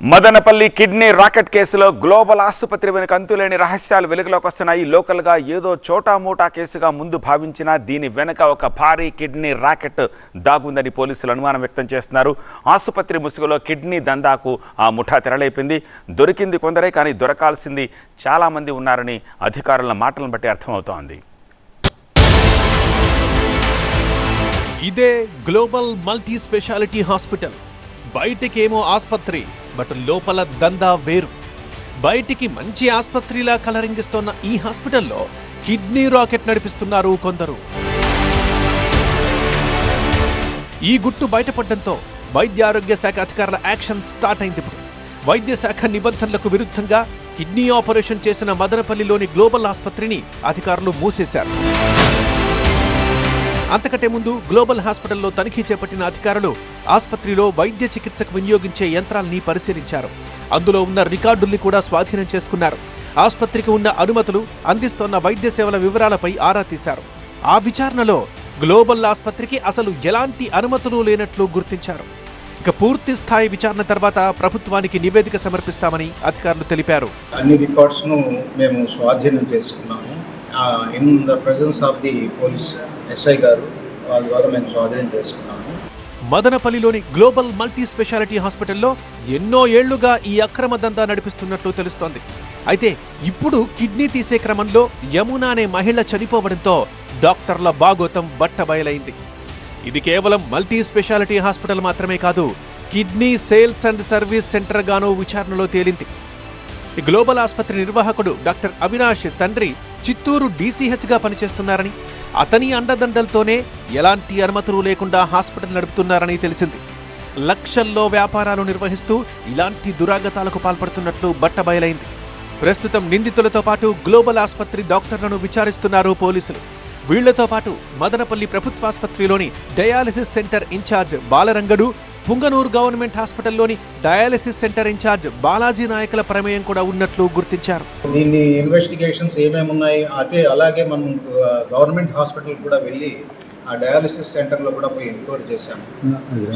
Madanapalle kidney racket కేసులో global ఆసుపత్రి వెనుక అంతులేని రహస్యాలు వెలుగులోకి వస్తున్నాయి. లోకల్గా ఏదో చోటామోటా కేసుగా ముందు భావించినా దీని వెనుక ఒక భారీ కిడ్నీ రాకెట్ దాగుందని పోలీసులు అనుమానం వ్యక్తం చేస్తున్నారు. ఆసుపత్రి ముసుగులో కిడ్నీ దందాకు ఆ ముఠా తెరలేపింది. దొరికింది కొందరే కానీ దొరకాల్సింది చాలామంది ఉన్నారని అధికారుల మాటలను బట్టి అర్థమవుతోంది. ఇదే గ్లోబల్ మల్టీ స్పెషాలిటీ హాస్పిటల్. బయటికేమో ఆసుపత్రి బట్ లోపల దందా వేరు. బయటికి మంచి ఆస్పత్రిలా కలరింగిస్తోన్న ఈ హాస్పిటల్లో కిడ్నీ రాకెట్ నడిపిస్తున్నారు కొందరు. ఈ గుట్టు బయటపడడంతో వైద్య ఆరోగ్య శాఖ అధికారుల యాక్షన్ స్టార్ట్ అయింది ఇప్పుడు. వైద్య శాఖ నిబంధనలకు విరుద్ధంగా కిడ్నీ ఆపరేషన్ చేసిన మదనపల్లిలోని గ్లోబల్ ఆసుపత్రిని అధికారులు మూసేశారు. అంతకంటే ముందు గ్లోబల్ హాస్పిటల్లో తనిఖీ చేపట్టిన అధికారులు ఆసుపత్రిలో వైద్య చికిత్సకు వినియోగించే యంత్రాల్ని పరిశీలించారు. అందులో ఉన్న రికార్డుల్ని కూడా స్వాధీనం చేసుకున్నారు. ఆసుపత్రికి ఉన్న అనుమతులు అందిస్తోన్న వైద్య సేవల వివరాలపై ఆరా తీశారు. ఆ విచారణలో గ్లోబల్ ఆసుపత్రికి అసలు ఎలాంటి అనుమతులు లేనట్లు గుర్తించారు. ఇక పూర్తి స్థాయి విచారణ తర్వాత ప్రభుత్వానికి నివేదిక సమర్పిస్తామని అధికారులు తెలిపారు. అన్ని రికార్డ్స్ను మేము స్వాధీనం చేసుకున్నాము. In the presence of the police SI గారు వాళ్ళ ద్వారా మేము స్వాధీనం చేసుకున్నాము. మదనపల్లిలోని గ్లోబల్ మల్టీ స్పెషాలిటీ హాస్పిటల్లో ఎన్నో ఏళ్ళుగా ఈ అక్రమ దందా నడిపిస్తున్నట్లు తెలుస్తోంది. అయితే ఇప్పుడు కిడ్నీ తీసే క్రమంలో యమున అనే మహిళ చనిపోవడంతో డాక్టర్ల బాగోతం బట్టబయలైంది. ఇది కేవలం మల్టీ స్పెషాలిటీ హాస్పిటల్ మాత్రమే కాదు కిడ్నీ సేల్స్ అండ్ సర్వీస్ సెంటర్గానూ విచారణలో తేలింది. ఈ గ్లోబల్ ఆసుపత్రి నిర్వాహకుడు డాక్టర్ అవినాష్ తండ్రి చిత్తూరు డీసీహెచ్గా పనిచేస్తున్నారని అతని అండదండలతోనే ఎలాంటి అనుమతులు లేకుండా హాస్పిటల్ నడుపుతున్నారని తెలిసింది. లక్షల్లో వ్యాపారాలు నిర్వహిస్తూ ఇలాంటి దురాగతాలకు పాల్పడుతున్నట్లు బట్టబయలైంది ప్రస్తుతం నిందితులతో పాటు గ్లోబల్ ఆసుపత్రి డాక్టర్లను విచారిస్తున్నారు పోలీసులు. వీళ్ళతో పాటు Madanapalle ప్రభుత్వాసుపత్రిలోని dialysis centre incharge Balarangadu Punganur government హాస్పిటల్లోని dialysis centre incharge Balaji నాయకుల ప్రమేయం కూడా ఉన్నట్లు గుర్తించారు. దీన్ని ఇన్వెస్టిగేషన్స్ ఏమేమి ఉన్నాయి అటే అలాగే మనం గవర్నమెంట్ హాస్పిటల్ కూడా వెళ్ళి ఆ డయాలసిస్ సెంటర్లో కూడా పోయి ఎంక్వైరీ చేశాము.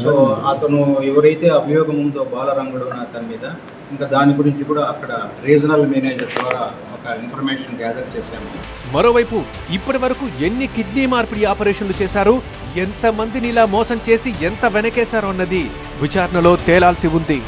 సో అతను ఎవరైతే అభియోగం ఉందో బాలరంగుడు ఉన్న అతని మీద ఇంకా దాని గురించి కూడా అక్కడ రీజనల్ మేనేజర్ ద్వారా ఒక ఇన్ఫర్మేషన్ గ్యాదర్ చేశాము. మరోవైపు ఇప్పటి వరకు ఎన్ని కిడ్నీ మార్పిడి ఆపరేషన్లు చేశారు ఎంతమందిని ఇలా మోసం చేసి ఎంత వెనకేశారో అన్నది విచారణలో తేలాల్సి ఉంది.